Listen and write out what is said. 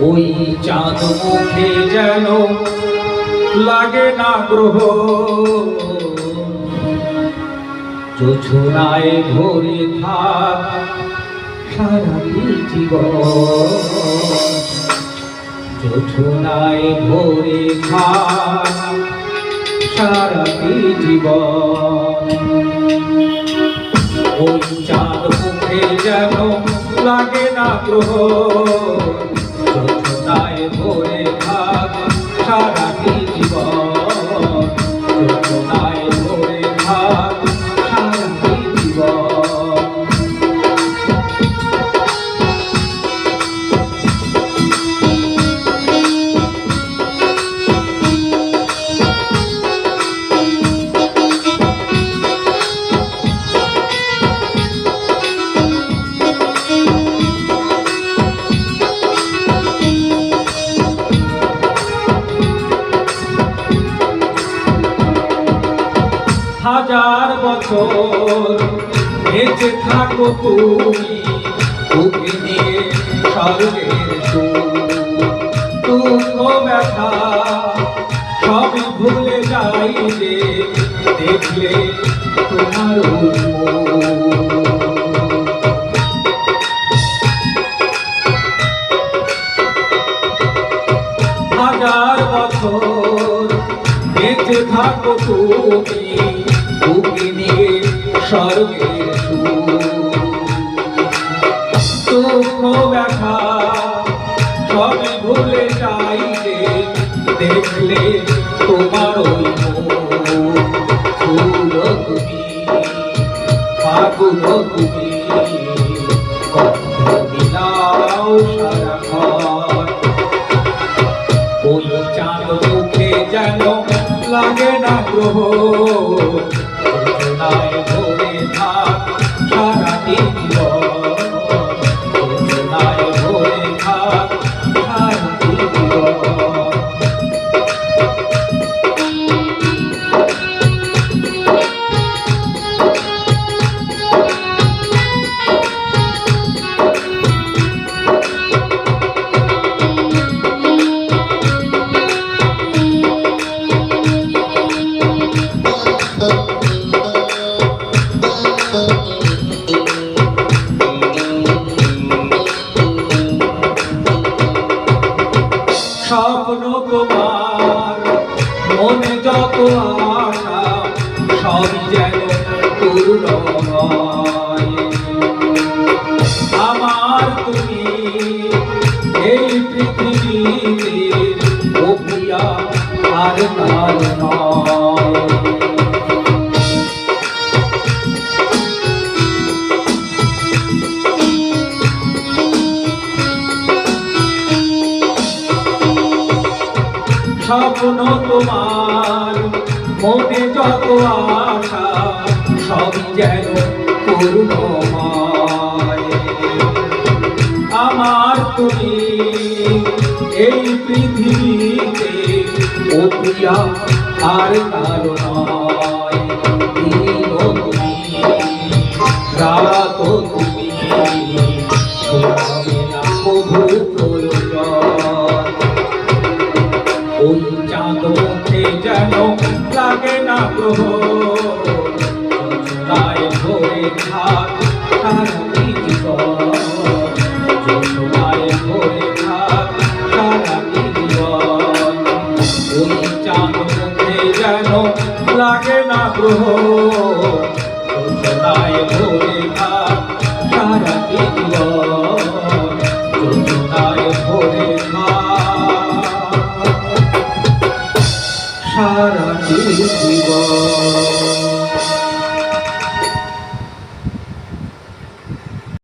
ওই চাঁদ মুখে যেন লাগে না গ্রহ। যোছনায় ভরে থাক সারাটি জীবন যোছনায় ভরে থাক জীবন ওই চাঁদ মুখে যেন লাগে না গ্রহ। যোছনায় ভরে থাক সারাটি জীবন। হাজার বছর বেঁচে থাকো তুমি, বুকে নিয়ে স্বর্গের দুঃখ, ব্যথা সবই ভুলে যাই দেখলে তোমার হাজার বছর বেঁচে থাকো তুমি বুকে নিয়ে স্বর্গের ব্যথা সবে ভুলে চাইলে দেখলে তোমার ওই না গ্রহ স্বপ্ন তোমার মনে যত আশা সব যেন পূর্ণ। আমার তুমি এই পৃথিবীতে আর তার নয় স্বপ্ন তোমার, মনে যত আশা, সবই যেন পূর্ণ আমার তুমি এই পৃথিবীতে অপ্রিয়া আর কারও নয়। দিনও তুমি প্রভু প্রয়োজন। লাগে না গ্রহ তাই হয়ে থাক জীবন যোজনায় ভরে থাক লাগে না গ্রহ সারাটি জীবন।